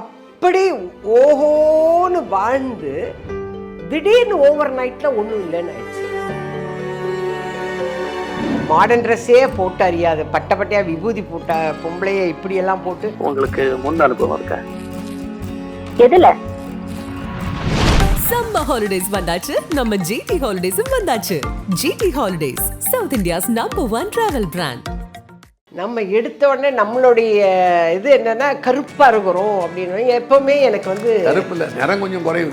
அப்படி ஓஹோன்னு வாழ்ந்து திடீர்னு ஓவர் நைட்ல ஒன்றும் இல்லைன்னு ஆயிடுச்சு. மாடர்ன் ட்ரெஸ்ஸே போட்டு அறியாது. பட்ட பட்டையா விபூதி போட்ட பொம்பளைய இப்படியெல்லாம் போட்டு. உங்களுக்கு முன் அனுபவம் இருக்கா? எதுல? சம்மர் ஹாலிடேஸ் வந்தாச்சு. நம்ம ஜிடி ஹாலிடேஸும் வந்தாச்சு. GT holidays south India's number one travel brand நம்ம எடுத்த உடனே நம்மளுடைய இது என்னன்னா கருப்பா இருக்கிறோம் அப்படின்னு. எப்பவுமே எனக்கு வந்து கருப்பு இல்ல நிறம் கொஞ்சம் குறைவு.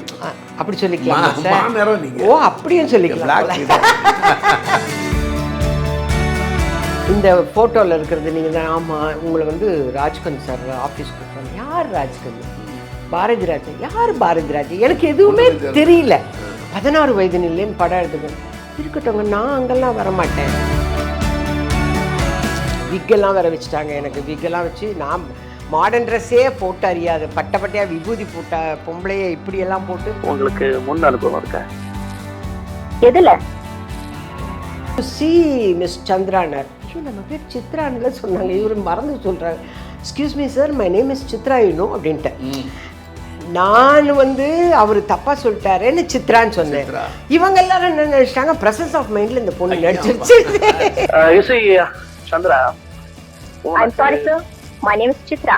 அப்படி சொல்லிக்கலாம் நிறம். ஓ அப்படியும் சொல்லிக்கலாம். இந்த போட்டோல இருக்கிறது நீங்க தான். ஆமா உங்களை வந்து ராஜ்கந்த் சார் ஆபீஸ் கூப்பிட்டாங்க யார் ராஜ்கந்த் பாரதி ராஜா யார் பாரதி ராஜா எனக்கு எதுவுமே தெரியல. பதினாறு வயது நிலைன்னு படம் எடுத்துக்கணும் இருக்கட்டும்ங்க நான் அங்கெல்லாம் வரமாட்டேன். விக்கெல்லாம் வேற வச்சுட்டாங்க எனக்கு. விக்கெல்லாம் வச்சு நான் மாடர்ன் ட்ரெஸ்ஸே போட்டு அறியாது. பட்ட பட்டையா விபூதி போட்ட பொம்பளைய இப்படியெல்லாம் போட்டு உங்களுக்கு முன் அனுபவம் இருக்கா? எதுல? சி மிஸ் சந்திரானர் நம்ம பேர் சித்ரான்ல சொன்னாங்க. இவர் மறந்து சொல்றாங்க excuse me sir my name is Chitra you know அப்படின்ட்டு. நான் வந்து அவர் தப்பா சொல்லிட்டாருன்னு சித்ரான்னு சொன்னேன். இவங்க எல்லாரும் என்ன நினைச்சிட்டாங்க? பிரசன்ஸ் ஆஃப் மைண்ட்ல இந்த பொண்ணு நடிச்சிருச்சு. Chandra I'm sorry sir my name is Chitra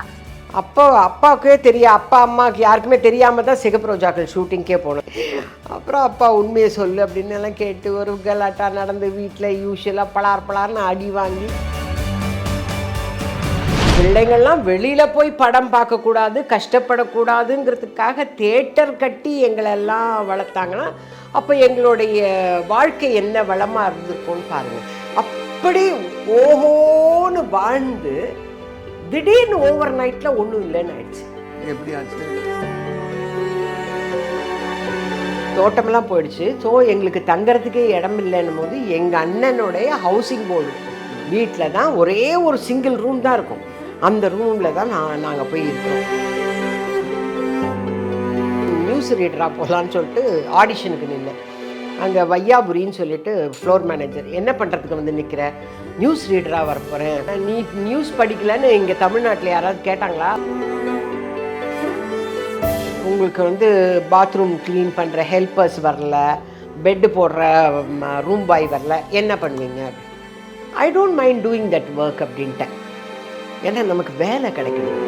அப்பா அப்பாவுக்கே தெரியும் அப்பா அம்மாவுக்கு யாருக்குமே தெரியாம தான் சிகப்பு ரோஜாக்கள் ஷூட்டிங்கே போனோம். அப்புறம் அப்பா உண்மையை சொல்லு அப்படின்னு எல்லாம் கேட்டு ஒரு கலாட்டா நடந்து வீட்டில் யூஸ்வலாக பலார் பலார்னு அடி வாங்கி. பிள்ளைங்கள்லாம் வெளியில போய் படம் பார்க்கக்கூடாது கஷ்டப்படக்கூடாதுங்கிறதுக்காக தேட்டர் கட்டி எங்களை எல்லாம் வளர்த்தாங்கன்னா அப்போ எங்களுடைய வாழ்க்கை என்ன வளமா இருந்திருக்கும்னு பாருங்க. அப்படி ஓஹோன்னு வாழ்ந்து திடீர்னு ஓவர் நைட்ல ஒன்றும் இல்லைன்னு ஆயிடுச்சு. எப்படி ஆச்சு? தோட்டமெல்லாம் போயிடுச்சு. ஸோ எங்களுக்கு தங்கறதுக்கே இடம் இல்லைன்னும் போது எங்கள் அண்ணனுடைய ஹவுசிங் போர்டு வீட்டில் தான் ஒரே ஒரு சிங்கிள் ரூம் தான் இருக்கும். அந்த ரூமில் தான் நான் நாங்கள் போய் இருக்கிறோம். நியூஸ் ரீடராக போகலான்னு சொல்லிட்டு ஆடிஷனுக்கு நின்னேன். அங்கே வையாபுரின்னு சொல்லிட்டு ஃப்ளோர் மேனேஜர் என்ன பண்ணுறதுக்கு வந்து நிற்கிற நியூஸ் ரீடராக வர போகிறேன் நீ நியூஸ் படிக்கலன்னு இங்கே தமிழ்நாட்டில் யாராவது கேட்டாங்களா? உங்களுக்கு வந்து பாத்ரூம் க்ளீன் பண்ணுற ஹெல்ப்பர்ஸ் வரல பெட்டு போடுற ரூம் பாய் வரல என்ன பண்ணுவீங்க? I don't mind doing that work அப்படின்ட்டேன். ஏன்னா நமக்கு வேலை கிடைக்கணும்.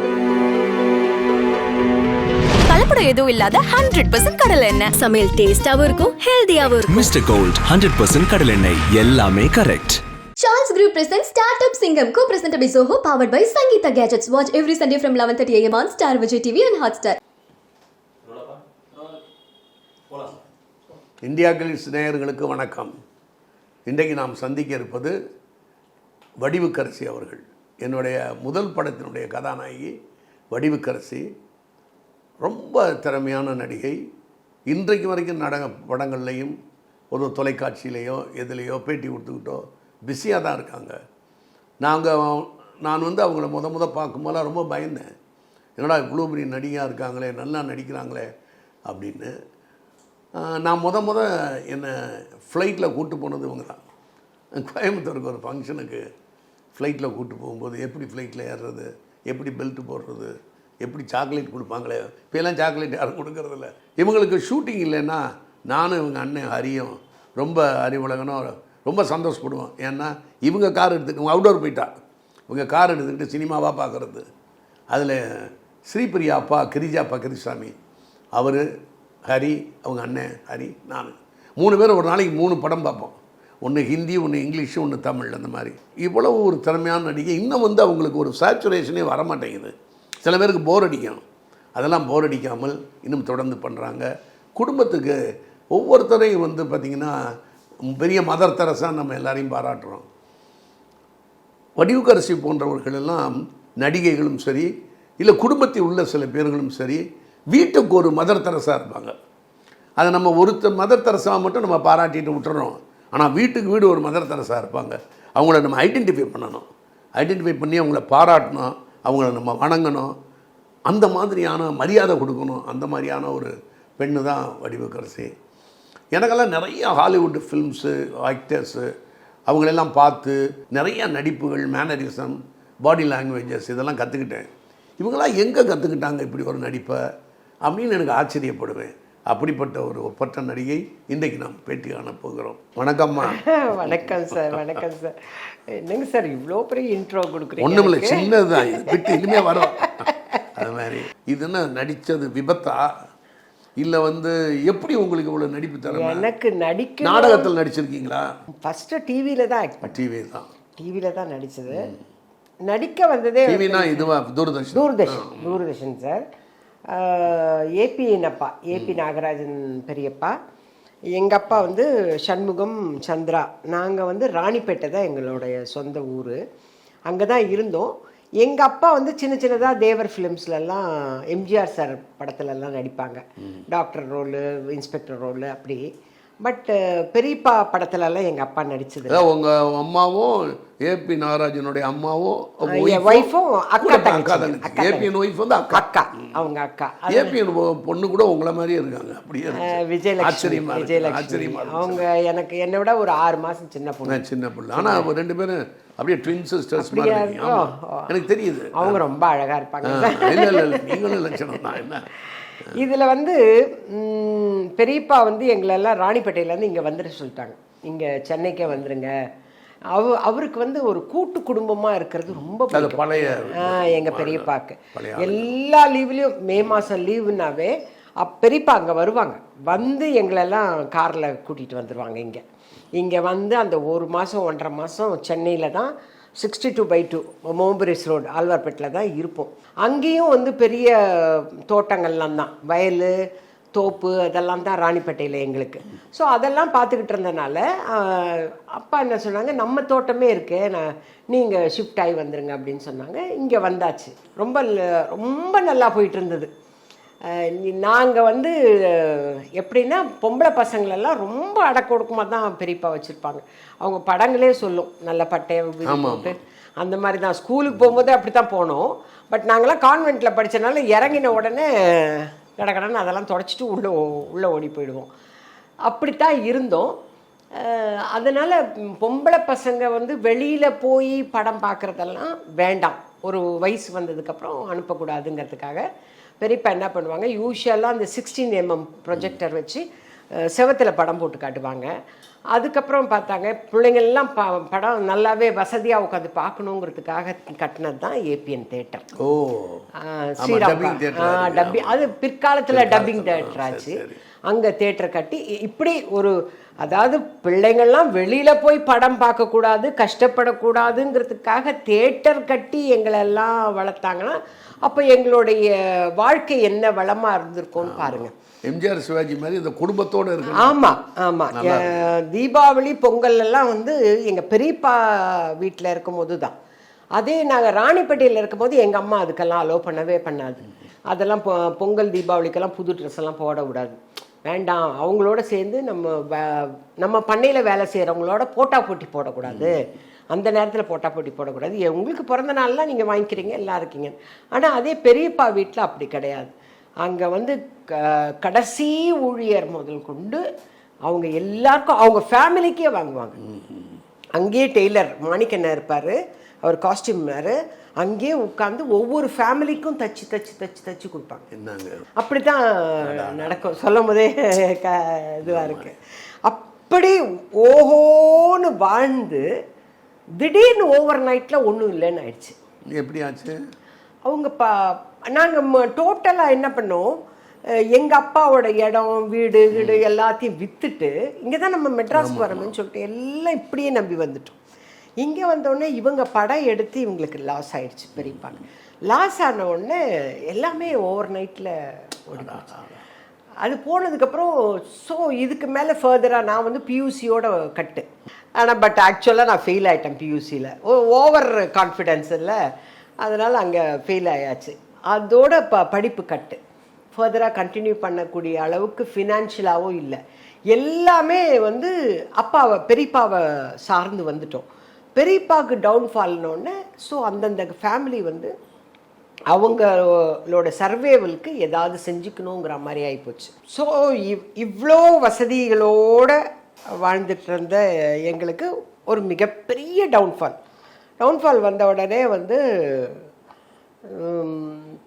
கலப்படம் எதுவும் இல்லாத ஹண்ட்ரட் பர்சன்ட் கடலை எண்ணெய் சமையல் டேஸ்டாவும் இருக்கும் ஹெல்தியாவும் இருக்கும் மிஸ்டர் கோல்ட் ஹண்ட்ரட் பர்சன்ட் கடலெண்ணெய் எல்லாமே correct Charles Group presents Startup Singham, co-presented by Zoho, powered by Sangeeta Gadgets. Watch every Sunday from 11:30 a.m. on Star Vijay TV and Hotstar. India glitz நேயர்களுக்கு வணக்கம் இன்றைக்கு நாம் சந்திக்க இருப்பது வடிவுக்கரசி அவர்கள் என்னுடைய முதல் படத்தினுடைய கதாநாயகி வடிவுக்கரசி ரொம்ப திறமையான நடிகை. இன்றைக்கு வரைக்கும் நடக படங்கள்லையும் ஒரு தொலைக்காட்சியிலையோ எதுலேயோ பேட்டி கொடுத்துக்கிட்டோ பிஸியாக தான் இருக்காங்க. நாங்கள் நான் வந்து அவங்கள முத முத பார்க்கும்போது ரொம்ப பயந்தேன். என்னடா இவ்வளோ பெரிய நடிகையாக இருக்காங்களே நல்லா நடிக்கிறாங்களே அப்படின்னு. நான் முத முத என்னை ஃப்ளைட்டில் கூப்பிட்டு போனது இவங்க தான். கோயம்புத்தூருக்கு ஒரு ஃபங்க்ஷனுக்கு ஃப்ளைட்டில் கூப்பிட்டு போகும்போது எப்படி ஃப்ளைட்டில் ஏறுறது எப்படி பெல்ட்டு போடுறது எப்படி சாக்லேட் கொடுப்பாங்களே? இப்போலாம் சாக்லேட் யாரும் கொடுக்கறதில்ல. இவங்களுக்கு ஷூட்டிங் இல்லைன்னா நானும் இவங்க அண்ணன் ஹரியும் ரொம்ப அறிவுலகனும் ரொம்ப சந்தோஷப்படுவோம். ஏன்னா இவங்க கார் எடுத்துட்டு அவுடோர் போயிட்டா. இவங்க கார் எடுத்துக்கிட்டு சினிமாவாக பார்க்குறது. அதில் ஸ்ரீபிரியா அப்பா கிரிஜா அப்பா கிரிசாமி அவர் ஹரி அவங்க அண்ணன் ஹரி நான். மூணு பேரும் ஒரு நாளைக்கு மூணு படம் பார்ப்போம். ஒன்று ஹிந்தி ஒன்று இங்கிலீஷு ஒன்று தமிழ் அந்த மாதிரி. இவ்வளவு ஒரு திறமையான நடிகை. இன்னும் வந்து அவங்களுக்கு ஒரு சேச்சுரேஷனே வரமாட்டேங்குது. சில பேருக்கு போர் அடிக்கும். அதெல்லாம் போர் அடிக்காமல் இன்னும் தொடர்ந்து பண்ணுறாங்க குடும்பத்துக்கு ஒவ்வொருத்தரையும் வந்து பார்த்திங்கன்னா பெரிய மதர் தெரசாக நம்ம எல்லாரையும் பாராட்டுறோம். வடிவுக்கரசி போன்றவர்களெல்லாம் நடிகைகளும் சரி இல்லை குடும்பத்தில் உள்ள சில பேர்களும் சரி வீட்டுக்கு ஒரு மதர் தெரசாக இருப்பாங்க. அதை நம்ம ஒருத்த மதர் தெரசாவை மட்டும் நம்ம பாராட்டிட்டு விட்டுறோம். ஆனால் வீட்டுக்கு வீடு ஒரு மதர் தெரசாக இருப்பாங்க. அவங்கள நம்ம ஐடென்டிஃபை பண்ணணும். ஐடென்டிஃபை பண்ணி அவங்கள பாராட்டணும். அவங்கள நம்ம வணங்கணும். அந்த மாதிரியான மரியாதை கொடுக்கணும். அந்த மாதிரியான ஒரு பெண்ணு தான் வடிவுக்கரசி. எனக்கெல்லாம் நிறைய ஹாலிவுட் ஃபில்ம்ஸு ஆக்டர்ஸு அவங்களெல்லாம் பார்த்து நிறைய நடிப்புகள் மேனரிசம் பாடி லாங்குவேஜஸ் இதெல்லாம் கற்றுக்கிட்டேன் இவங்களாம் எங்கே கற்றுக்கிட்டாங்க இப்படி ஒரு நடிப்பை? அப்படின்னு எனக்கு ஆச்சரியப்படுவேன். அப்படிப்பட்ட ஒரு ஒப்பற்ற நடிகை இன்றைக்கு நாம் பேட்டி போகிறோம். வணக்கம்மா. வணக்கம் சார் வணக்கம் சார். என்னங்க சார் இவ்வளோ பெரிய இன்ட்ரோ கொடுக்குறீங்க ஒன்றும் இல்லை? சின்னது தான் இது விட்டு இனிமே வரும். அது மாதிரி. இது என்ன நடித்தது விபத்தா? இல்லை வந்து எப்படி உங்களுக்கு இவ்வளோ நடிப்பு திறமை எனக்கு நடிக்க நாடகத்தில் நடிச்சிருக்கீங்களா? ஃபஸ்ட்டு டிவியில் தான் டிவி தான். டிவியில் தான் நடிச்சது. நடிக்க வந்ததே டிவினா இதுவா? தூர்தர்ஷன். தூர்தர்ஷன். தூர்தர்ஷன் சார். ஏபி அப்பா ஏபி நாகராஜன் பெரியப்பா. எங்கள் அப்பா வந்து சண்முகம் சந்திரா. நாங்கள் வந்து ராணிப்பேட்டை தான் எங்களுடைய சொந்த ஊர். அங்கே தான் இருந்தோம். எங்கள் அப்பா வந்து சின்ன சின்னதாக தேவர் ஃபிலிம்ஸ்லலாம் எம்ஜிஆர் சார் படத்துலலாம் நடிப்பாங்க. டாக்டர் ரோலு இன்ஸ்பெக்டர் ரோலு அப்படி. பட் பெரியப்பா படத்துலலாம் எங்கள் அப்பா நடிச்சது. அதாவது உங்க அம்மாவும் ஏபி நாகராஜனுடைய அம்மாவும் ஒய்ஃபும் அக்கா அக்கா அக்கா ஏபிஎன் ஒய்ஃப் வந்து அக்கா. அக்கா அவங்க அக்கா. ஏபிஎன் பொண்ணு கூட உங்களை மாதிரியே இருக்காங்க. அப்படியே. விஜயலட்சுமி விஜயலட்சுமி. அவங்க எனக்கு என்னை விட ஒரு ஆறு மாசம் சின்ன பொண்ணு. சின்ன பிள்ளை ஆனா அவங்க ரெண்டு பேரும் அப்படியே ட்வின் சிஸ்டர்ஸ். எனக்கு தெரியுது. அவங்க ரொம்ப அழகா இருப்பாங்க. இல்ல இல்ல நீங்களும் லட்சணம் தான் என்ன? இதுல வந்து பெரியப்பா வந்து எங்களெல்லாம் ராணிப்பேட்டையில இருந்து இங்க வந்துட சொல்லிட்டாங்க. இங்க சென்னைக்கே வந்துருங்க. அவ அவருக்கு வந்து ஒரு கூட்டு குடும்பமா இருக்கிறது ரொம்ப. பழைய ஆ, எங்க பெரியப்பாக்கு. எல்லா லீவ்லயும் மே மாசம் லீவுனாவே பெரியப்பா அங்க வருவாங்க. வந்து எங்களெல்லாம் கார்ல கூட்டிட்டு வந்துருவாங்க இங்க. இங்க வந்து அந்த ஒரு மாசம் ஒன்றரை மாசம் சென்னையில தான் sixty two by two Mowbrays road ஆழ்வார்பேட்டில் தான் இருப்போம். அங்கேயும் வந்து பெரிய தோட்டங்கள்லாம் தான். வயல் தோப்பு அதெல்லாம் தான் ராணிப்பேட்டையில் எங்களுக்கு. ஸோ அதெல்லாம் பார்த்துக்கிட்டு இருந்தனால அப்பா என்ன சொன்னாங்க நம்ம தோட்டமே இருக்கே நான் நீங்கள் ஷிஃப்ட் ஆகி வந்துருங்க அப்படின்னு சொன்னாங்க. இங்கே வந்தாச்சு. ரொம்ப ரொம்ப நல்லா போயிட்டு இருந்தது. நாங்கள் வந்து எப்படின்னா பொம்பளை பசங்களெல்லாம் ரொம்ப அடக்கொடுக்கமாக தான் பெரியப்பா வச்சுருப்பாங்க. அவங்க படங்களே சொல்லும். நல்ல பட்டையை விரி போட்டு. அந்த மாதிரி தான். ஸ்கூலுக்கு போகும்போது அப்படி தான் போனோம். பட் நாங்களாம் கான்வெண்ட்டில் படித்தனால இறங்கின உடனே கடகடன்னு அதெல்லாம் தொடச்சிட்டு உள்ளே உள்ளே ஓடி போயிடுவோம். அப்படித்தான் இருந்தோம். அதனால பொம்பளை பசங்க வந்து வெளியில் போய் படம் பார்க்குறதெல்லாம் வேண்டாம். ஒரு வயசு வந்ததுக்கப்புறம் அனுப்பக்கூடாதுங்கிறதுக்காக பெரியப்பா என்ன பண்ணுவாங்க யூஷுவலாக அந்த சிக்ஸ்டீன் எம்எம் ப்ரொஜெக்டர் வச்சு செவத்துல படம் போட்டு காட்டுவாங்க. அதுக்கப்புறம் பார்த்தாங்க பிள்ளைங்கள்லாம் ப படம் நல்லாவே வசதியாக உட்காந்து பார்க்கணுங்கிறதுக்காக கட்டினது தான் ஏபிஎன் தேட்டர் ஓ. dubbing theatre அது. பிற்காலத்துல டப்பிங் தேட்டர் ஆச்சு. அங்க தேட்டர் கட்டி இப்படி ஒரு அதாவது பிள்ளைங்கள்லாம் வெளியில போய் படம் பார்க்க கூடாது கஷ்டப்படக்கூடாதுங்கிறதுக்காக தேட்டர் கட்டி எங்களெல்லாம் வளர்த்தாங்கன்னா அப்ப எங்களுடைய வாழ்க்கை என்ன வளமா இருந்திருக்கும்னு பாருங்க. எம்ஜிஆர் சிவாஜி மாதிரி இந்த குடும்பத்தோட இருக்கு ஆமா ஆமா. அஹ், தீபாவளி பொங்கல் எல்லாம் வந்து எங்க பெரியப்பா வீட்டில் இருக்கும்போது தான் அதே நாங்கள் ராணிப்பேட்டையில் இருக்கும்போது எங்கள் அம்மா அதுக்கெல்லாம் அலோவ் பண்ணவே பண்ணாது. அதெல்லாம் பொ- பொங்கல் தீபாவளிக்கெல்லாம் புது ட்ரெஸ் எல்லாம் போட விடாது வேண்டாம். அவங்களோட சேர்ந்து நம்ம நம்ம பண்ணையில் வேலை செய்கிறவங்களோட போட்டா போட்டி போடக்கூடாது. அந்த நேரத்தில் போட்டா போட்டி போடக்கூடாது. உங்களுக்கு பிறந்த நாள்லாம் நீங்கள் வாங்கிக்கிறீங்க எல்லாம் இருக்கீங்க ஆனால் அதே பெரியப்பா வீட்டில் அப்படி கிடையாது. அங்கே வந்து கடைசி ஊழியர் முதல் கொண்டு அவங்க எல்லாருக்கும் அவங்க ஃபேமிலிக்கே வாங்குவாங்க. அங்கேயே டெய்லர் மாணிக்கண்ணன் இருப்பார் அவர் காஸ்டியூம்னாரு அங்கேயே உட்காந்து ஒவ்வொரு ஃபேமிலிக்கும் தச்சு தச்சு தச்சு தச்சு கொடுப்பாங்க. அப்படி தான் நடக்கும். சொல்லும் போதே க இதுவாக இருக்கு. அப்படி ஓஹோன்னு வாழ்ந்து திடீர்னு ஓவர் நைட்டில் ஒன்றும் இல்லைன்னு ஆயிடுச்சு. எப்படி ஆச்சு? அவங்க பா நாங்கள் டோட்டலாக என்ன பண்ணோம்? எங்கள் அப்பாவோட இடம் வீடு வீடு எல்லாத்தையும் விற்றுட்டு இங்கே தான் நம்ம மெட்ராஸ்க்கு வரணும்னு சொல்லிட்டு எல்லாம் இப்படியே நம்பி வந்துட்டோம். இங்கே வந்தோடனே இவங்க படம் எடுத்து இவங்களுக்கு லாஸ் ஆயிடுச்சு பெரியப்பாங்க லாஸ் ஆன உடனே எல்லாமே ஓவர் நைட்டில் ஓடிடுச்சு அது போனதுக்கப்புறம் ஸோ இதுக்கு மேலே ஃபர்தராக நான் வந்து பியூசியோட கட்டு. ஆனால் பட் ஆக்சுவலாக நான் ஃபெயில் ஆகிட்டேன் பியூசியில் ஓவர் கான்ஃபிடென்ஸ் இல்லை அதனால் அங்கே ஃபெயில் ஆயாச்சு. அதோட ப படிப்பு கட்டு. ஃபர்தராக கண்டினியூ பண்ணக்கூடிய அளவுக்கு ஃபினான்ஷியலாகவும் இல்லை. எல்லாமே வந்து அப்பாவை பெரியப்பாவை சார்ந்து வந்துட்டோம். பெரியப்பாவுக்கு டவுன்ஃபால்னோடனே ஸோ அந்தந்த ஃபேமிலி வந்து அவங்களோட சர்வேவலுக்கு ஏதாவது செஞ்சுக்கணுங்கிற மாதிரி ஆகிப்போச்சு ஸோ இவ் இவ்வளோ வசதிகளோட வாழ்ந்துட்டு இருந்த எங்களுக்கு ஒரு மிகப்பெரிய டவுன்ஃபால் டவுன்ஃபால் வந்த உடனே வந்து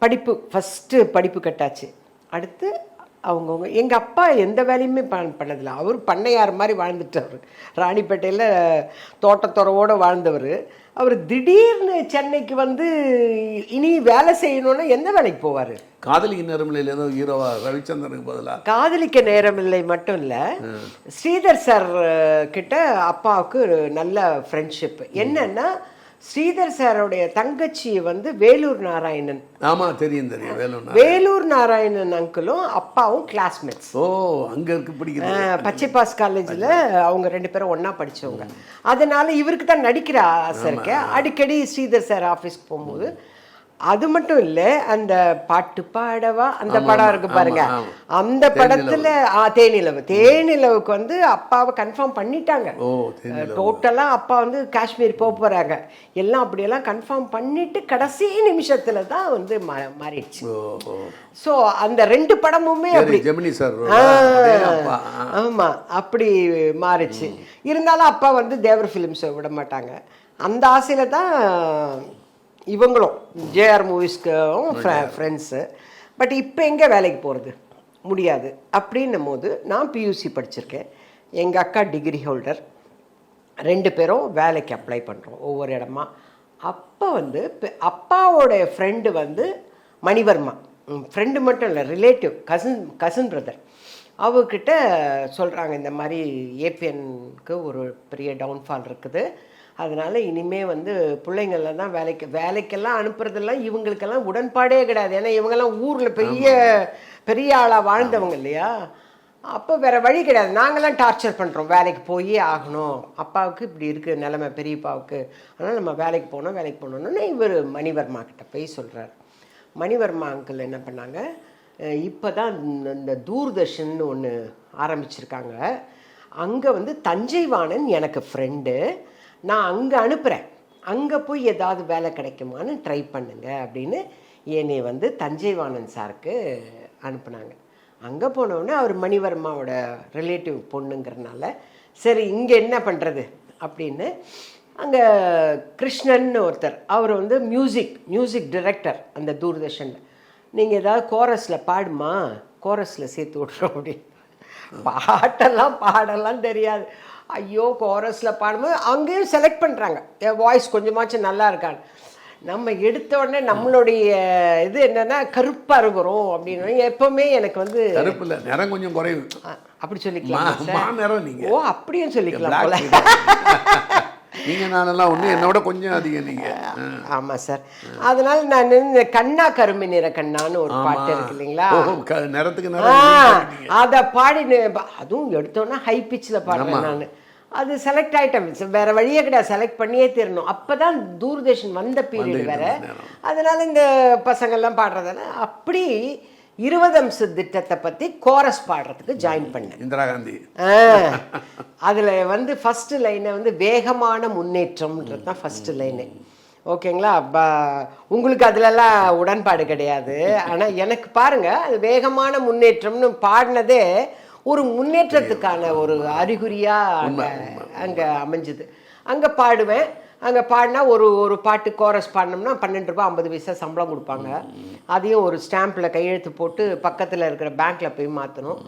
படிப்பு ஃபஸ்ட்டு படிப்பு கட்டாச்சு. அடுத்து அவங்கவுங்க எங்கள் அப்பா எந்த வேலையுமே பண் பண்ணதில்லை. அவர் பண்ணையார் மாதிரி வாழ்ந்துட்டவர். ராணிப்பேட்டையில் தோட்டத்துறவோடு வாழ்ந்தவர். அவர் திடீர்னு சென்னைக்கு வந்து இனி வேலை செய்யணும்னா எந்த வேலைக்கு போவார்? காதலிக்கு நேரமில்லையில் ஏதோ ஹீரோவா ரவிச்சந்திரனுக்கு பதிலாக காதலிக்க நேரமில்லை மட்டும் இல்லை. ஸ்ரீதர் சார் கிட்ட அப்பாவுக்கு நல்ல ஃப்ரெண்ட்ஷிப் என்னன்னா ஸ்ரீதர் சாரோடைய தங்கச்சி வந்து வேலூர் நாராயணன். ஆமாம் தெரியும் தெரியும் வேலும்னா வேலூர் நாராயணன் அங்கிளும் அப்பாவும் கிளாஸ்மேட்ஸ் ஓ அங்கே இருக்கு பிடிக்கிறது. பச்சைப்பாஸ் காலேஜில் அவங்க ரெண்டு பேரும் ஒன்றா படிச்சவங்க. அதனால இவருக்கு தான் நடிக்கிற ஆசை இருக்கு. அடிக்கடி ஸ்ரீதர் சார் ஆஃபீஸ்க்கு போகும்போது அது மட்டும் இல்லை அந்த பாட்டு பாடவா? அந்த படம் இருக்கு பாருங்க. அந்த படத்துல தேனிலவு. தேனிலவுக்கு வந்து அப்பாவை கன்ஃபார்ம் பண்ணிட்டாங்க. டோட்டலா அப்பா வந்து காஷ்மீர் போக போறாங்க. எல்லாம் அப்படியெல்லாம் கன்ஃபார்ம் பண்ணிட்டு கடைசி நிமிஷத்துல தான் வந்து மாறிடுச்சு. ஸோ அந்த ரெண்டு படமுமே அப்படி. ஆமா அப்படி மாறுச்சு இருந்தாலும் அப்பா வந்து தேவர் ஃபிலிம்ஸை விட மாட்டாங்க. அந்த ஆசையில தான் இவங்களும் ஜேஆர் மூவிஸ்க்கும் ஃப்ரெண்ட்ஸு பட் இப்போ எங்கே வேலைக்கு போகிறது முடியாது. அப்படின்னும் போது நான் பியூசி படிச்சிருக்கேன். எங்கள் அக்கா டிகிரி ஹோல்டர் ரெண்டு பேரும் வேலைக்கு அப்ளை பண்ணுறோம் ஒவ்வொரு இடமா. அப்போ வந்து பெ- அப்பாவோட ஃப்ரெண்டு வந்து மணிவர்மா. ஃப்ரெண்டு மட்டும் இல்லை ரிலேட்டிவ் கசின் கசின் பிரதர் அவர்கிட்ட சொல்கிறாங்க இந்த மாதிரி ஏபிஎன்க்கு ஒரு பெரிய டவுன்ஃபால் இருக்குது. அதனால இனிமே வந்து பிள்ளைங்கள தான் வேலைக்கு வேலைக்கெல்லாம் அனுப்புறதெல்லாம் இவங்களுக்கெல்லாம் உடன்பாடே கிடையாது. ஏன்னா இவங்கெல்லாம் ஊரில் பெரிய பெரிய ஆளாக வாழ்ந்தவங்க இல்லையா? அப்போ வேற வழி கிடையாது. நாங்களாம் டார்ச்சர் பண்ணுறோம் வேலைக்கு போயே ஆகணும். அப்பாவுக்கு இப்படி இருக்குது நிலைமை பெரியப்பாவுக்கு. அதனால் நம்ம வேலைக்கு போகணும் வேலைக்கு போகணுன்னு இவர் மணிவர்மா கிட்ட போய் சொல்கிறார் மணிவர்மா அங்கிள் என்ன பண்ணாங்க? இப்போ தான் இந்த தூர்தர்ஷன் ஒன்று ஆரம்பிச்சிருக்காங்க. அங்கே வந்து தஞ்சைவாணன் எனக்கு ஃப்ரெண்டு நான் அங்கே அனுப்புகிறேன் அங்கே போய் ஏதாவது வேலை கிடைக்குமான்னு ட்ரை பண்ணுங்க அப்படின்னு என்னை வந்து தஞ்சைவாணன் சாருக்கு அனுப்புனாங்க. அங்கே போனோடனே அவர் மணிவர்மாவோட ரிலேட்டிவ் பொண்ணுங்கிறனால சரி இங்கே என்ன பண்ணுறது அப்படின்னு அங்கே கிருஷ்ணன் ஒருத்தர் அவர் வந்து மியூசிக் மியூசிக் டிரெக்டர் அந்த தூர்தர்ஷனில். நீங்கள் ஏதாவது கோரஸில் பாடுமா? கோரஸில் சேர்த்து விட்றோம் அப்படின்னு. பாட்டெல்லாம் பாடலாம் தெரியாது. ஐயோ கோரஸில் பாடும்போது அங்கேயும் செலக்ட் பண்ணுறாங்க என் வாய்ஸ் கொஞ்சமாச்சும் நல்லா இருக்கான்னு. நம்ம எடுத்த உடனே நம்மளுடைய இது என்னன்னா கருப்பாக இருக்கிறோம் அப்படின்னு. எப்பவுமே எனக்கு வந்து கருப்பு இல்லை நிறம் கொஞ்சம் குறைவு. அப்படி சொல்லிக்கலாம் ஓ அப்படியும் சொல்லிக்கலாம் Black போல people. நீங்க நானெல்லாம் ஒண்ணு என்னோட கொஞ்சம் அதிகம் நீங்க. ஆ. ஆமா சார். அதனால நான் இந்த கண்ணா கருமை நிற கண்ணான்னு ஒரு பாட்டு இருக்கு இல்லைங்களா? நிறத்துக்கு அத பாடி அதுவும் எடுத்தோன்னா ஹை பிச்சில் பாடுறேன் நான். அது செலக்ட் ஆயிட்டேன். வேற வழியே கிடையாது. செலக்ட் பண்ணியே தரணும். அப்பதான் தூர்தர்ஷன் வந்த பீரியட் வேற. அதனால இந்த பசங்கள்லாம் பாடுறதால அப்படி இருபது அம்ச திட்டத்தை பத்தி கோரஸ் பாடுறதுக்கு ஜாயின் பண்ணேன். இந்திரா காந்தி. அதுல வந்து ஃபர்ஸ்ட் லைனை வந்து வேகமான முன்னேற்றம்ன்றது தான் ஃபர்ஸ்ட் லைனு ஓகேங்களா ப- உங்களுக்கு அதுலலாம் உடன்பாடு கிடையாது. ஆனா எனக்கு பாருங்க அது வேகமான முன்னேற்றம்னு பாடினதே ஒரு முன்னேற்றத்துக்கான ஒரு அறிகுறியா அங்க அங்க அமைஞ்சுது. அங்க பாடுவேன். அங்கே பாடினா ஒரு ஒரு பாட்டு கோரஸ் பாடினோம்னா பன்னெண்டு ரூபா ஐம்பது பைசா சம்பளம் கொடுப்பாங்க. அதையும் ஒரு ஸ்டாம்பில் கையெழுத்து போட்டு பக்கத்தில் இருக்கிற பேங்க்கில் போய் மாற்றணும்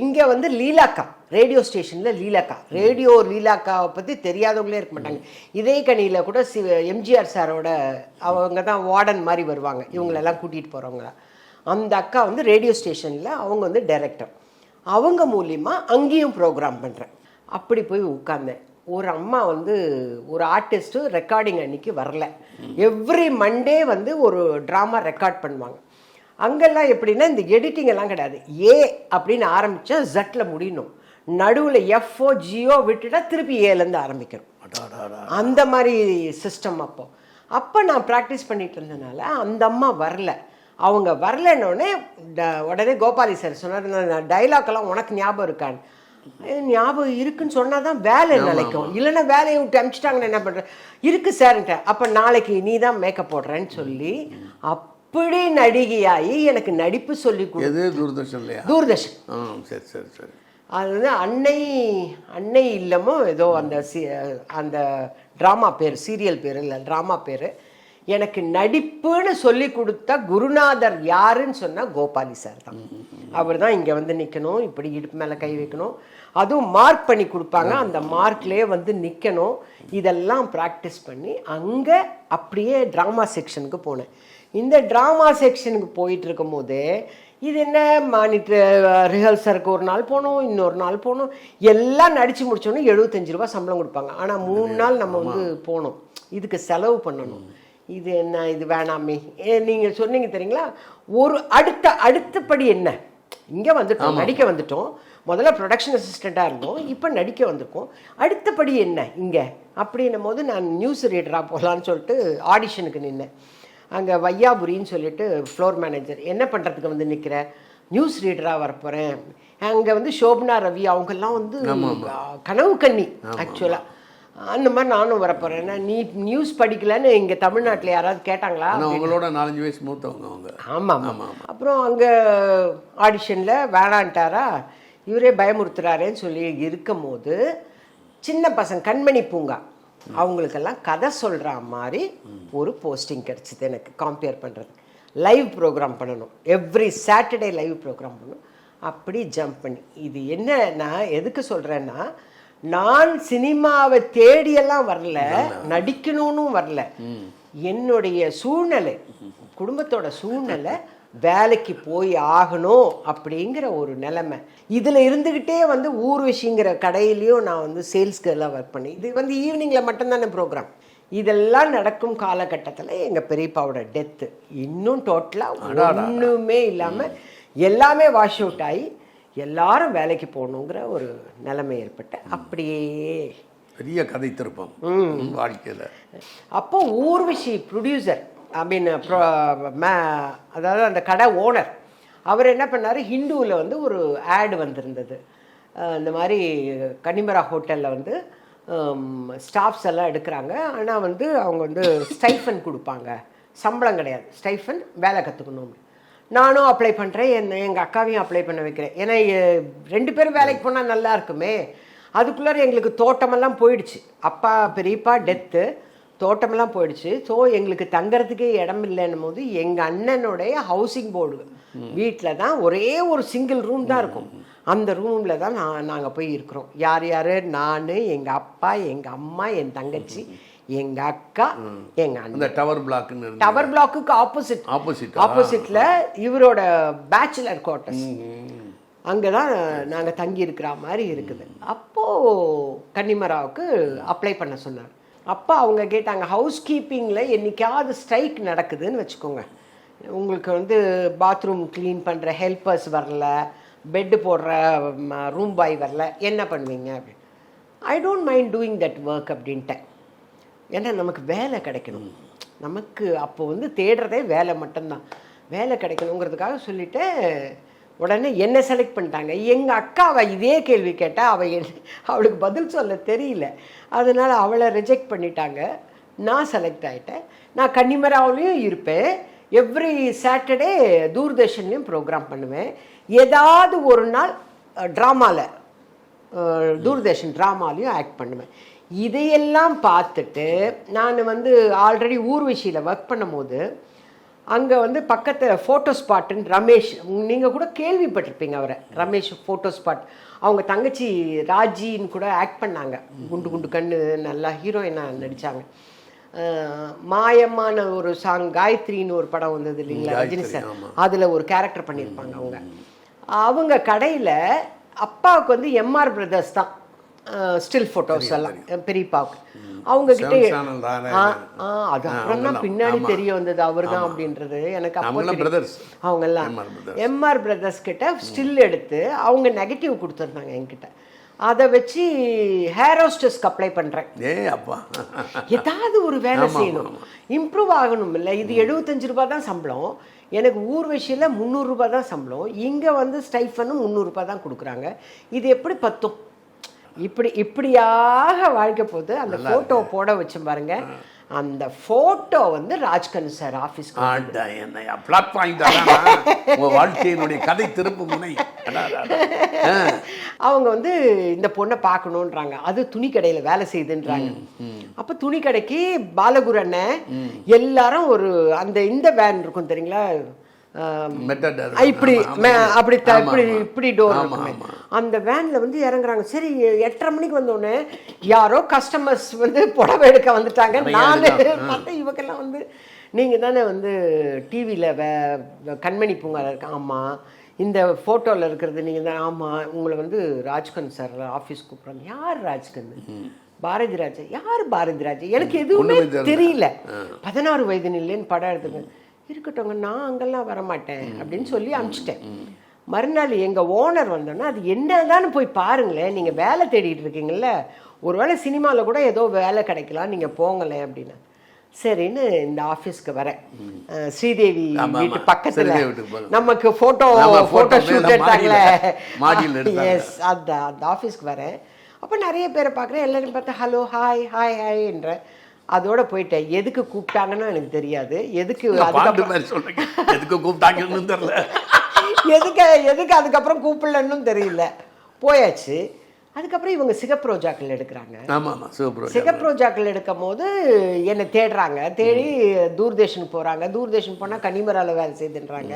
இங்கே வந்து லீலாக்கா ரேடியோ ஸ்டேஷனில் லீலாக்கா. ரேடியோ லீலாக்காவை பற்றி தெரியாதவங்களே இருக்க மாட்டாங்க. இதே கணியில் கூட சி எம்ஜிஆர் சாரோட அவங்க தான் வார்டன் மாதிரி வருவாங்க. இவங்களெல்லாம் கூட்டிகிட்டு போகிறவங்க அந்த அக்கா வந்து ரேடியோ ஸ்டேஷனில் அவங்க வந்து டைரக்டர் அவங்க மூலியமாக அங்கேயும் ப்ரோக்ராம் பண்ணுறேன் அப்படி போய் உட்கார்ந்தேன். ஒரு அம்மா வந்து ஒரு ஆர்டிஸ்ட்டு ரெக்கார்டிங் அன்னைக்கு வரல. எவ்ரி மண்டே வந்து ஒரு ட்ராமா ரெக்கார்ட் பண்ணுவாங்க. அங்கெல்லாம் எப்படின்னா இந்த எடிட்டிங் எல்லாம் கிடையாது. ஏ அப்படின்னு ஆரம்பிச்சா ஜட்டில் முடியணும். நடுவில் எஃப்ஓ ஜியோ விட்டுட்டா திருப்பி ஏலேருந்து ஆரம்பிக்கணும். அந்த மாதிரி சிஸ்டம் அப்போ. அப்போ நான் ப்ராக்டிஸ் பண்ணிட்டு இருந்தனால அந்த அம்மா வரல. அவங்க வரலன்னொடனே உடனே கோபாலி சார் சொன்னார் டைலாக் எல்லாம் உனக்கு ஞாபகம் இருக்கான்னு. "ஏய், ஞாபகம் இருக்குன்னு சொன்னால் தான் வேலை நிலைக்கும். இல்லைன்னா வேலையை விட்டு அனுப்பிச்சிட்டாங்கன்னு என்ன பண்ணுறேன் இருக்கு சார்ன்ட்ட. அப்போ நாளைக்கு நீ தான் மேக்கப் போடுறேன்னு சொல்லி அப்படி நடிகையாகி எனக்கு நடிப்பு சொல்லி கொடு எது? தூர்தர்ஷன்லையா தூர்தர்ஷன். சரி சரி சரி. அது வந்து அன்னை அன்னை இல்லமோ ஏதோ அந்த அந்த ட்ராமா பேர் சீரியல் பேர் இல்லை ட்ராமா பேர். எனக்கு நடிப்புன்னு சொல்லி கொடுத்த குருநாதர் யாருன்னு சொன்னா கோபாலி சார் தான். அவர் தான் இங்கே வந்து நிற்கணும் இப்படி இடுப்பு மேலே கை வைக்கணும். அதுவும் மார்க் பண்ணி கொடுப்பாங்க. அந்த மார்க்லேயே வந்து நிற்கணும் இதெல்லாம் ப்ராக்டிஸ் பண்ணி அங்கே அப்படியே ட்ராமா செக்ஷனுக்கு போனேன். இந்த ட்ராமா செக்ஷனுக்கு போயிட்டு இருக்கும் போதே இது என்ன மானிட்டர் ரிஹர்சலுக்கு ஒரு நாள் போனோம் இன்னொரு நாள் போனோம். எல்லாம் நடித்து முடிச்சோன்னே எழுபத்தஞ்சு ரூபா சம்பளம் கொடுப்பாங்க. ஆனால் மூணு நாள் நம்ம வந்து போனோம். இதுக்கு செலவு பண்ணணும். இது என்ன இது வேணாமே. ஏ, நீங்க சொன்னீங்க தெரியுங்களா? ஒரு அடுத்த அடுத்தபடி என்ன? இங்க வந்துட்டோம் நடிக்க வந்துட்டோம். முதல்ல ப்ரொடக்ஷன் அசிஸ்டண்ட்டாக இருந்தோம். இப்போ நடிக்க வந்திருக்கோம். அடுத்தபடி என்ன இங்கே? அப்படின்னும் போது நான் நியூஸ் ரீடராக போகலான்னு சொல்லிட்டு ஆடிஷனுக்கு நின்னேன். அங்கே வையாபுரின்னு சொல்லிட்டு ஃப்ளோர் மேனேஜர் என்ன பண்ணுறதுக்கு வந்து நிற்கிற நியூஸ் ரீடராக வரப்போகிறேன் அங்கே வந்து சோபனா ரவி அவங்கெல்லாம் வந்து கனவு கன்னி ஆக்சுவலாக அந்த மாதிரி நானும் வரப்போகிறேன் நீ நியூஸ் படிக்கலன்னு இங்கே தமிழ்நாட்டில் யாராவது கேட்டாங்களா? ஆனால் உங்களோட நாலஞ்சு வயசு மூத்தவங்க அவங்க. ஆமாம் ஆமாம் அப்புறம் அங்கே ஆடிஷனில் வேணான்ட்டாரா? இவரே பயமுறுத்துறாரேன்னு சொல்லி இருக்கும் போது சின்ன பசங்க கண்மணி பூங்கா. அவங்களுக்கெல்லாம் கதை சொல்கிற மாதிரி ஒரு போஸ்டிங் கிடச்சிது எனக்கு காம்பேர் பண்ணுறது லைவ் ப்ரோக்ராம் பண்ணணும். எவ்ரி சாட்டர்டே லைவ் ப்ரோக்ராம் பண்ணணும். அப்படி ஜம்ப் பண்ணி. இது என்ன நான் எதுக்கு சொல்கிறேன்னா நான் சினிமாவை தேடியெல்லாம் வரல நடிக்கணும்னு வரல. என்னுடைய சூழ்நிலை குடும்பத்தோட சூழ்நிலை வேலைக்கு போய் ஆகணும் அப்படிங்கிற ஒரு நிலைமை. இதில் இருந்துக்கிட்டே வந்து ஊர்வசிங்கிற கடையிலையும் நான் வந்து சேல்ஸ் கேர்லாக ஒர்க் பண்ணி இது வந்து ஈவினிங்கில் மட்டும்தானே ப்ரோக்ராம் இதெல்லாம் நடக்கும் காலகட்டத்தில் எங்கள் பெரியப்பாவோட டெத்து இன்னும் டோட்டலாக ஒன்றுமே இல்லாமல் எல்லாமே வாஷ் அவுட் ஆகி எல்லாரும் வேலைக்கு போகணுங்கிற ஒரு நிலைமை ஏற்பட்டு. அப்படியே. பெரிய கதை திருப்பம். வாழ்க்கையில். அப்போ ஊர்வசி ப்ரொடியூசர் ஐ மீன் அதாவது அந்த கடை ஓனர் அவர் என்ன பண்ணார்? ஹிந்துவில் வந்து ஒரு ஆட் வந்திருந்தது. இந்த மாதிரி கன்னிமரா ஹோட்டலில் வந்து ஸ்டாஃப்ஸ் எல்லாம் எடுக்கிறாங்க. ஆனால் வந்து அவங்க வந்து ஸ்டைஃபன் கொடுப்பாங்க. சம்பளம் கிடையாது. ஸ்டைஃபன் வேலை கற்றுக்கணும் நானும் அப்ளை பண்ணுறேன் என் எங்கள் அக்காவையும் அப்ளை பண்ண வைக்கிறேன். ஏன்னா ரெண்டு பேரும் வேலைக்கு போனால் நல்லா இருக்குமே. அதுக்குள்ளார எங்களுக்கு தோட்டமெல்லாம் போயிடுச்சு. அப்பா பெரியப்பா டெத்து தோட்டமெல்லாம் போயிடுச்சு. ஸோ எங்களுக்கு தங்கறதுக்கே இடம் இல்லைன்னும் போது எங்கள் அண்ணனுடைய ஹவுசிங் போர்டு வீட்டில் தான் ஒரே ஒரு சிங்கிள் ரூம் தான் இருக்கும். அந்த ரூமில் தான் நான் நாங்கள் போய் இருக்கிறோம். யார் யார்? நான் எங்கள் அப்பா எங்கள் அம்மா என் தங்கச்சி. எங்கள் அக்கா எங்கள் அண்ணன். அந்த டவர் பிளாக்னு டவர் பிளாக்குக்கு ஆப்போசிட் Opposite. ஆ? ஆப்போசிட்ல இவரோட பேச்சுலர் குவார்ட்டர்ஸ் அங்கே தான் நாங்கள் தங்கி இருக்கிற மாதிரி இருக்குது. அப்போது கன்னிமராவுக்கு அப்ளை பண்ண சொன்னார். அப்போ அவங்க கேட்டாங்க ஹவுஸ் கீப்பிங்கில் என்னைக்காவது ஸ்ட்ரைக் நடக்குதுன்னு வச்சுக்கோங்க. உங்களுக்கு வந்து பாத்ரூம் க்ளீன் பண்ணுற ஹெல்ப்பர்ஸ் வரல பெட்டு போடுற ரூம் பாய் வரல என்ன பண்ணுவீங்க? அப்படின்னு. I don't mind doing that work அப்படின்ட்டேன். ஏன்னா நமக்கு வேலை கிடைக்கணும். நமக்கு அப்போ வந்து தேடுறதே வேலை மட்டும்தான். வேலை கிடைக்கணுங்கிறதுக்காக சொல்லிட்டு உடனே என்ன செலக்ட் பண்ணிட்டாங்க? எங்கள் அக்காவை இதே கேள்வி கேட்டால் அவள் என் அவளுக்கு பதில் சொல்ல தெரியல. அதனால் அவளை ரிஜெக்ட் பண்ணிட்டாங்க. நான் செலக்ட் ஆகிட்டேன் நான் கன்னிமராவிலையும் இருப்பேன். எவ்ரி சாட்டர்டே தூர்தர்ஷன்லேயும் ப்ரோக்ராம் பண்ணுவேன். ஏதாவது ஒரு நாள் ட்ராமாவில் தூர்தர்ஷன் ட்ராமாலையும் ஆக்ட் பண்ணுவேன். இதையெல்லாம் பார்த்துட்டு நான் வந்து ஆல்ரெடி ஊர்வசியில் ஒர்க் பண்ணும்போது அங்கே வந்து பக்கத்தில் ஃபோட்டோ ஸ்பாட்டுன்னு ரமேஷ் நீங்கள் கூட கேள்விப்பட்டிருப்பீங்க அவரை. ரமேஷ் ஃபோட்டோ ஸ்பாட் அவங்க தங்கச்சி ராஜின்னு கூட ஆக்ட் பண்ணாங்க. குண்டு குண்டு கண்ணு நல்லா ஹீரோயினாக நடித்தாங்க மாயமான ஒரு சாங் காயத்ரின்னு ஒரு படம் வந்தது இல்லைங்களா ரஜினி சார் அதில் ஒரு கேரக்டர் பண்ணியிருப்பாங்க அவங்க. அவங்க கடையில் அப்பாவுக்கு வந்து எம்ஆர் பிரதர்ஸ் தான். ஸ்டில் ஃபோட்டோஸ் எல்லாம். பெரியப்பாவுக்கு. அவங்க கிட்ட அது அப்புறம் தான். பின்னாடி. தெரிய வந்தது அவர் தான் அப்படின்றது. எனக்கு அப்போ MR brothers. எம்ஆர் பிரதர்ஸ் கிட்ட ஸ்டில் எடுத்து அவங்க நெகட்டிவ் கொடுத்துருந்தாங்க என்கிட்ட. அதை வச்சு ஹேர் ஹோஸ்டஸ்க்கு அப்ளை பண்ணுறேன் ஏ அப்பா. ஏதாவது ஒரு வேலை செய்யணும். இம்ப்ரூவ் ஆகணும் இல்லை. இது எழுபத்தஞ்சு ரூபாய் தான் சம்பளம். எனக்கு ஊர்வசியில் முந்நூறுரூபா தான் சம்பளம். இங்கே வந்து ஸ்டைஃபனும் முந்நூறுரூபா தான் கொடுக்குறாங்க. இது எப்படி பத்தும்? இப்படி இப்படியாக வாழ்க்கை போது அந்த ஃபோட்டோ போட வச்சு பாருங்க. அந்த ஃபோட்டோ வந்து ராஜ்கன் சார் ஆண்டா என்னையா பிளாட் பாயிண்ட் வாழ்க்கையினுடைய கதை திருப்பு முனை. அவங்க வந்து இந்த பொண்ணை பார்க்கணுன்றாங்க. அது துணி கடையில் வேலை செய்யுதுன்றாங்க. அப்போ துணி கடைக்கு பாலகுரு அண்ணன் எல்லாரும் ஒரு அந்த இந்த வேன் இருக்கும் தெரியுங்களா? இப்படி அப்படி இப்படி. இப்படி டோர். அந்த வேன்ல வந்து இறங்குறாங்க. சரி எட்டரை மணிக்கு வந்தோடனே யாரோ கஸ்டமர்ஸ் வந்து புடவை எடுக்க வந்துட்டாங்க? ஆ. பார்த்தா இவங்கெல்லாம் வந்து நீங்க தானே வந்து டிவியில் கண்மணி பூங்கா இருக்கு ஆமா. இந்த ஃபோட்டோவில் இருக்கிறது நீங்கள் தான் ஆமாம் உங்களை வந்து ராஜ்கன் சார் ஆஃபீஸ் கூப்பிட்றாங்க. யார் ராஜ்கன்? பாரதி ராஜா யார் பாரதி ராஜா எனக்கு எதுவுமே தெரியல. பதினாறு வயது நில்லேன்னு படம் எடுத்துங்க இருக்கட்டும்ங்க நான் அங்கெல்லாம் வரமாட்டேன் அப்படின்னு சொல்லி அனுப்பிச்சிட்டேன் மறுநாள் எங்கள் ஓனர் வந்தோன்னா அது என்னதான்னு போய் பாருங்களேன் நீங்கள் வேலை தேடிட்டு இருக்கீங்கல்ல ஒருவேளை சினிமாவில் கூட ஏதோ வேலை கிடைக்கலாம் நீங்கள் போங்களேன் அப்படின்னு. சரின்னு இந்த ஆஃபீஸ்க்கு வரேன். ஸ்ரீதேவி. வீட்டு பக்கத்தில். நமக்கு ஃபோட்டோ ஃபோட்டோ ஷூட் எடுத்தாங்களே. எஸ் அந்த அந்த ஆஃபீஸ்க்கு வரேன். அப்போ நிறைய பேரை பார்க்குறேன் எல்லாரும் பார்த்தா ஹலோ ஹாய் ஹாய் ஹாய்ன்ற அதோட போயிட்டேன். எதுக்கு கூப்பிட்டாங்கன்னு எனக்கு தெரியாது. எதுக்கு எதுக்கு கூப்பிட்டாங்கன்னு தெரியல. எதுக்கு எதுக்கு அதுக்கப்புறம் கூப்பிடலன்னும் தெரியல. போயாச்சு. அதுக்கப்புறம் இவங்க சிகப்பு ரோஜாக்கள் எடுக்கிறாங்க. ஆமா ஆமா சிவப்பு சிகப்பு ரோஜாக்கள் எடுக்கும் போது என்னை தேடுறாங்க. தேடி தூர்தர்ஷன் போகிறாங்க தூர்தர்ஷன் போனால் கன்னிமராவில் வேலை செய்துன்றாங்க.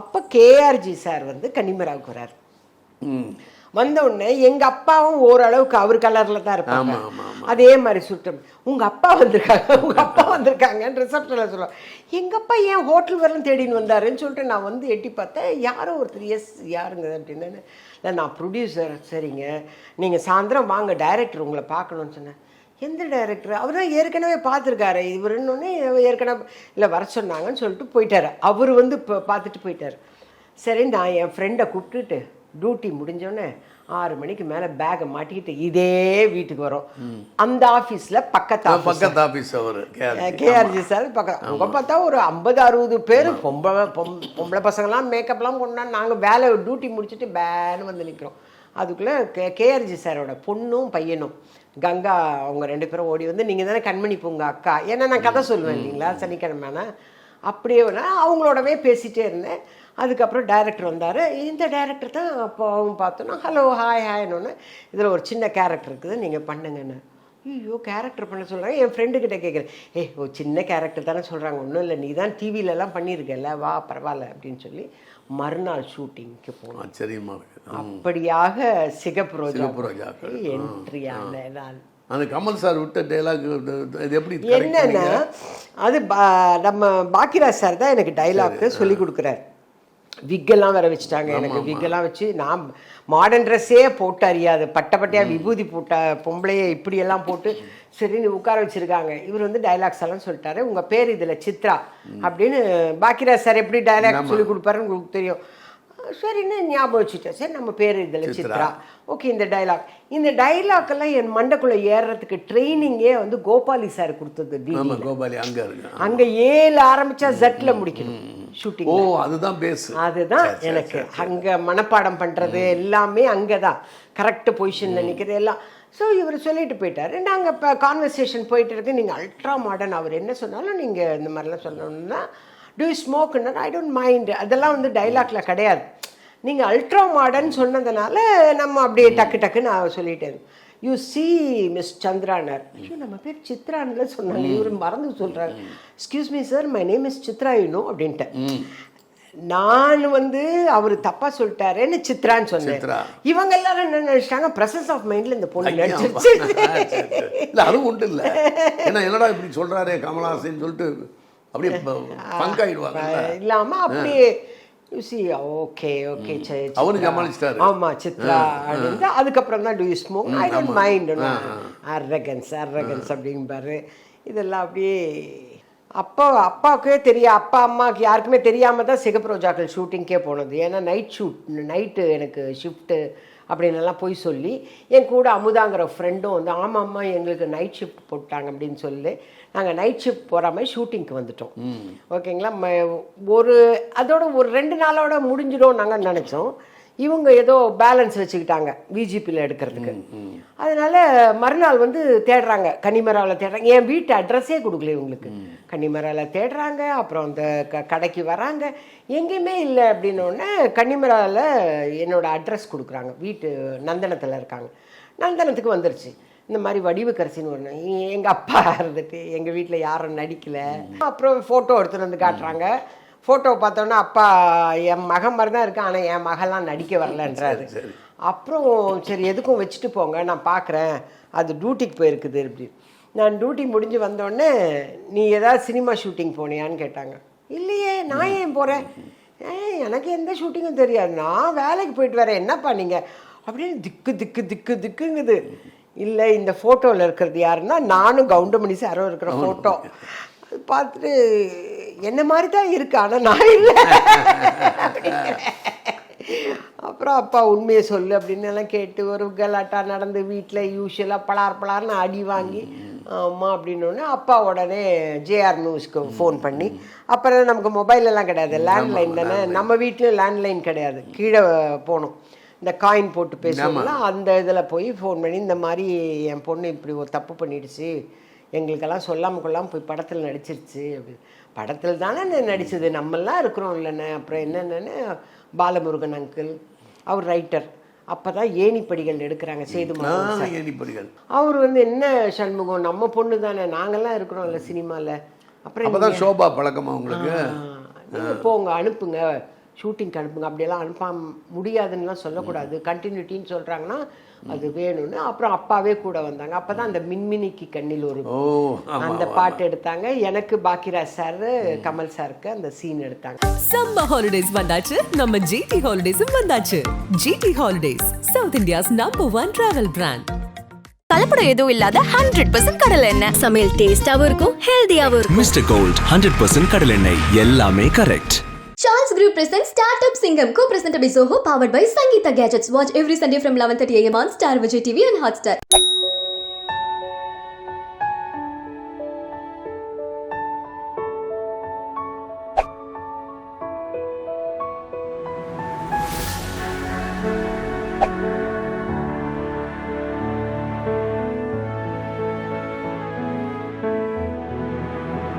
அப்போ கேஆர்ஜி சார் வந்து கன்னிமராவுக்கு வரார் வந்த உடனே எங்க அப்பாவும் ஓரளவுக்கு அவர் கலர்ல தான் இருப்பாங்க. அதே மாதிரி சுட்டம் உங்க அப்பா வந்திருக்காங்க. உங்க அப்பா வந்திருக்காங்கன்னு ரிசப்ஷனில் சொல்லுவாங்க. எங்க அப்பா ஏன் ஹோட்டல் வரலும் தேடின்னு வந்தாருன்னு சொல்லிட்டு நான் வந்து எட்டி பார்த்தேன். யாரோ ஒருத்தர் எஸ் யாருங்க? அப்படின்னு. இல்லை நான் ப்ரொடியூசர் சரிங்க. நீங்கள் சாயந்தரம் வாங்க டைரக்டர் உங்களை பார்க்கணும்னு சொன்னேன். எந்த டைரக்டர் அவர் தான் ஏற்கனவே பார்த்துருக்காரு. இவர் இன்னொன்னே ஏற்கனவே இல்லை வர சொன்னாங்கன்னு சொல்லிட்டு போயிட்டாரு. அவர் வந்து இப்போ பார்த்துட்டு போயிட்டாரு. சரி நான் என் ஃப்ரெண்டை கூப்பிட்டுட்டு டியூட்டி முடிஞ்சோடனே ஆறு மணிக்கு மேலே பேக்கை மாட்டிக்கிட்டு இதே வீட்டுக்கு வரோம். அந்த ஆஃபீஸில் பக்கத்து ஆஃபீஸ் பக்கத்து ஆபீஸ் அவரு கேஆர்ஜி சார் பக்கம் அவங்க பார்த்தா ஒரு ஐம்பது அறுபது பேர் பொம்பளை பொம் பொம்பளை பசங்களாம் மேக்கப்லாம் கொண்டா நாங்கள் வேலை டியூட்டி முடிச்சுட்டு பேன்னு வந்து நிற்கிறோம் அதுக்குள்ளே கே கேஆர்ஜி சாரோட பொண்ணும் பையனும் கங்கா அவங்க ரெண்டு பேரும் ஓடி வந்து நீங்கள் தானே கண்மணி பூங்க அக்கா? ஏன்னா நான் கதை சொல்லுவேன் இல்லைங்களா? சனிக்கிழமைனா. அப்படியே அவங்களோடவே பேசிகிட்டே இருந்தேன். அதுக்கப்புறம் டைரக்டர் வந்தார். இந்த டைரக்டர் தான் அப்போ அவங்க பார்த்தோன்னா ஹலோ ஹாய் ஹாய்னு இதில் ஒரு சின்ன கேரக்டர் இருக்குது நீங்கள் பண்ணுங்கன்னு. ஐயோ கேரக்டர் பண்ண சொல்கிறாங்க என் ஃப்ரெண்டு கிட்ட கேட்குறேன் ஏய் ஓ சின்ன கேரக்டர் தானே சொல்கிறாங்க ஒன்றும் இல்லை நீ தான் டிவிலலாம் பண்ணியிருக்கல வா பரவாயில்ல அப்படின்னு சொல்லி மறுநாள் ஷூட்டிங்க்கு போனோம் ஆச்சரியமா இருக்கு ம். அப்படியாக சிகப்பு ரோஜா சிகப்பு. என்ட்ரியான நான் அந்த கமல் சார் விட்ட டைலாக் இது எப்படி என்னன்னா? அது நம்ம பாக்கியராஜ் சார் தான் எனக்கு டைலாக்கு சொல்லி கொடுக்குறாரு. விக்கெல்லாம் வேற வச்சுட்டாங்க எனக்கு. விக்கெல்லாம் வச்சு நான் மாடர்ன் ட்ரெஸ்ஸே போட்டு அறியாது. பட்டை பட்டையாக விபூதி போட்ட பொம்பளையே இப்படியெல்லாம் போட்டு சரி நீ உட்கார வச்சிருக்காங்க. இவர் வந்து டைலாக்ஸ் எல்லாம் சொல்லிட்டாரு. உங்க பேர் இதுல சித்ரா அப்படின்னு பாக்கியராஜ் சார் எப்படி டைலாக் சொல்லி கொடுப்பாருன்னு உங்களுக்கு தெரியும். சரின்னு ஞாபகம் வச்சுட்டேன். சரி நம்ம பேர் இதில் சித்ரா. ஓகே இந்த டைலாக் இந்த டைலாக் எல்லாம் என் மண்டைக்குள்ள ஏறுறதுக்கு ட்ரைனிங்கே வந்து கோபாலி சார் கொடுத்தது கோபாலி அங்க அங்க ஏழு ஆரம்பிச்சா ஜட்ல முடிக்கணும். ஷூட்டிங் ஓ அதுதான் பேஸ் அதுதான் எனக்கு. அங்க மனப்பாடம் பண்றது எல்லாமே அங்கதான். கரெக்ட் பொசிஷன்ல நிக்கிறது எல்லாம். ஸோ இவர் சொல்லிட்டு போயிட்டாரு. நாங்கள் இப்போ கான்வர்சேஷன் போயிட்டு இருக்கு. நீங்கள் அல்ட்ரா மாடர்ன் அவர் என்ன சொன்னாலும் நீங்கள் இந்த மாதிரிலாம் சொல்லணும்னா டூ ஸ்மோக்னா ஐ டோன்ட் மைண்ட் அதெல்லாம் வந்து டைலாக்ல கிடையாது. நீங்கள் அல்ட்ரா மாடர்ன் சொன்னதுனால நம்ம அப்படியே டக்கு டக்குன்னு நான் சொல்லிட்டேன் யூ சி மிஸ் சந்திரானர் ஐயோ நம்ம பேர் சித்ரான்ல சொன்னாங்க. இவர் மறந்து சொல்கிறாரு excuse me sir my name is Chitra you know அப்படின்ட்டேன் நான் வந்து அவர் தப்பா சொல்லிட்டாருன்னு சித்ரான்னு சொன்னேன். இவங்க எல்லாரும் என்ன நினைச்சிட்டாங்க பிரசன்ஸ் ஆஃப் மைண்ட்ல இந்த பொண்ணு நடிச்சிருச்சு. சரி, சரி. இல்ல அதுவும் உண்டு இல்ல. ஏன்னா என்னடா இப்படி சொல்றாரே கமலஹாசன் சொல்லிட்டு அப்படியே பங்க் ஆயிடுவாங்க இல்லாம அப்படியே சி ஓகே ஓகே அவரு கவனிச்சிட்டாரு. ஆமா சித்ரா அப்படின்னு அதுக்கப்புறம் தான் do you smoke I don't mind arrogance arrogance அப்படிம்பாரு. இதெல்லாம் அப்படியே அப்பா அப்பாவுக்கே தெரியும் அப்பா அம்மாவுக்கு யாருக்குமே தெரியாம தான் சிகப்பு ரோஜாக்கள் ஷூட்டிங்க்கே போனது. ஏன்னா நைட் ஷூட் நைட்டு எனக்கு ஷிஃப்ட்டு அப்படின்னு எல்லாம் போய் சொல்லி என் கூட அமுதாங்கிற ஃப்ரெண்டும் வந்து ஆமாம் அம்மா எங்களுக்கு நைட் ஷிஃப்ட் போட்டாங்க அப்படின்னு சொல்லி நாங்கள் நைட் ஷிஃப்ட் போகிற மாதிரி ஷூட்டிங்க்கு வந்துட்டோம். ஓகேங்களா ம- ஒரு அதோட ஒரு ரெண்டு நாளோட முடிஞ்சிடும் நாங்கள் நினச்சோம். இவங்க ஏதோ பேலன்ஸ் வச்சுக்கிட்டாங்க விஜிபியில் எடுக்கிறதுக்கு. அதனால மறுநாள் வந்து தேடுறாங்க கன்னிமராவில் தேடுறாங்க. என் வீட்டு அட்ரஸே கொடுக்கல இவங்களுக்கு. கன்னிமராவில் தேடுறாங்க அப்புறம் அந்த க கடைக்கு வராங்க. எங்கேயுமே இல்லை அப்படின்னோடனே கன்னிமராவில் என்னோட அட்ரஸ் கொடுக்குறாங்க. வீட்டு நந்தனத்தில் இருக்காங்க. நந்தனத்துக்கு வந்துருச்சு. இந்த மாதிரி வடிவுக்கரசின்னு ஒன்று எங்கள் அப்பா இருந்துட்டு எங்கள் வீட்டில் யாரும் நடிக்கலை. அப்புறம் ஃபோட்டோ எடுத்துகிட்டு வந்து காட்டுறாங்க. ஃபோட்டோ பார்த்தோன்னே அப்பா என் மகன் மாதிரி தான் இருக்கான் ஆனால் என் மகன்லாம் நடிக்க வரலன்றாரு. அப்புறம் சரி எதுக்கும் வச்சுட்டு போங்க நான் பார்க்குறேன் அது டியூட்டிக்கு போயிருக்குது அப்படி நான் டியூட்டி முடிஞ்சு வந்தோடனே நீ ஏதாவது சினிமா ஷூட்டிங் போனியான்னு கேட்டாங்க. இல்லையே நான் ஏன் போகிறேன் ஏய் எனக்கு எந்த ஷூட்டிங்கும் தெரியாது. நான் வேலைக்கு போயிட்டு வரேன். என்னப்பா நீங்கள் அப்படின்னு திக்கு திக்கு திக்கு திக்குங்குது. இல்லை இந்த ஃபோட்டோவில் இருக்கிறது யாருன்னா நானும் கவுண்டமணி சாரும் இருக்கிற ஃபோட்டோ அது பார்த்துட்டு என்ன மாதிரி தான் இருக்கு? ஆனால் நான் இல்லை. அப்புறம் அப்பா உண்மையை சொல்லு அப்படின்னு எல்லாம் கேட்டு ஒரு கலாட்டா நடந்து வீட்டில் யூஸ்வலாக பலார் பலார்னு அடி வாங்கி ஆமாம் அப்படின்னோடனே அப்பா உடனே ஜேஆர் நியூஸ்க்கு ஃபோன் பண்ணி அப்புறம் நமக்கு மொபைல் எல்லாம் கிடையாது. லேண்ட்லைன் தானே? நம்ம வீட்லேயும் லேண்ட்லைன் கிடையாது. கீழே போகணும் இந்த காயின் போட்டு பேசுவோம்ல அந்த இதில் போய் ஃபோன் பண்ணி இந்த மாதிரி என் பொண்ணு இப்படி ஒரு தப்பு பண்ணிடுச்சு எங்களுக்கெல்லாம் சொல்லாமல் கொள்ளாமல் போய் படத்தில் நடிச்சிருச்சு அப்படி. படத்தில் தானே நடிச்சது நம்மெல்லாம் இருக்கிறோம் இல்லைண்ணே. அப்புறம் என்னென்னு பாலமுருகன் அங்கிள் அவர் ரைட்டர் அப்போ தான் ஏணிப்படிகள் எடுக்கிறாங்க சார். ஏணிப்படிகள். அவர் வந்து என்ன சண்முகம் நம்ம பொண்ணு தானே நாங்கெல்லாம் இருக்கிறோம்ல சினிமாவில் அப்புறம் நீங்க- சோபா பழக்கமா உங்களுக்கு? போங்க அனுப்புங்க. ஷூட்டிங்க்கு அனுப்புங்க அப்படியெல்லாம் அனுப்பாம முடியாதுன்னுலாம் சொல்லக்கூடாது. கண்டினியூட்டின்னு சொல்கிறாங்கன்னா அது வேணும்னு. அப்புறம் அப்பாவே கூட வந்தாங்க. அப்போ தான் அந்த மின்மினிக்கு கண்ணில் ஒரு அந்த பாட்டு எடுத்தாங்க. எனக்கு பாக்கியராஜ் சார் கமல் சாருக்கு அந்த சீன் எடுத்தாங்க. சம்மர் ஹாலிடேஸ் வந்தாச்சு. நம்ம ஜிடி ஹாலிடேஸும் வந்தாச்சு. GT holidays south India's number one travel brand கலப்படம் எதுவும் இல்லாத ஹண்ட்ரட் பர்சன்ட் கடலை எண்ணெய். சமையல் டேஸ்டாவும் இருக்கும் ஹெல்தியாவும் இருக்கும். மிஸ்டர் கோல்ட் ஹண்ட்ரட் பர்சன்ட் கடலெண்ணெய் எல்லாமே correct Charles Group presents Startup Singham, co-presented by Zoho, powered by Sangeeta Gadgets. Watch every Sunday from 11:30 a.m. on Star Vijay TV and Hotstar.